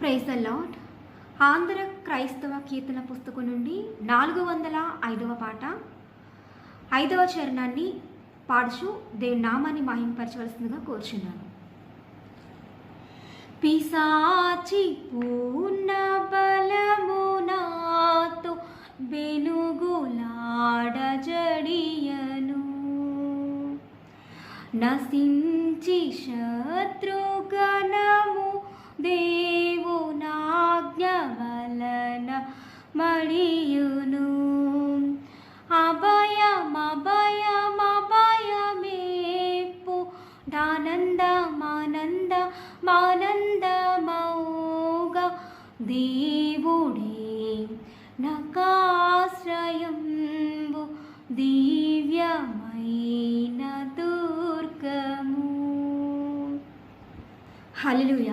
Praise the lord Andhra క్రైస్తవ కీర్తన పుస్తకం నుండి నాలుగు వందల ఐదవ పాట. ఐదవ చరణాన్ని పాడుచు దేవుని నామాన్ని మహింపరచవలసిందిగా కోరుచున్నాను. పిసాచి పూర్ణ బలము నాతో నసించి శ മടിയുന്നു അഭയം അഭയം അഭയമേപ്പോ ആനന്ദമാനന്ദ മാനന്ദമൗക ദേവുടേ. നകാശ്രയം ദിവ്യമൈന ദുർഗമു. ഹലലുയ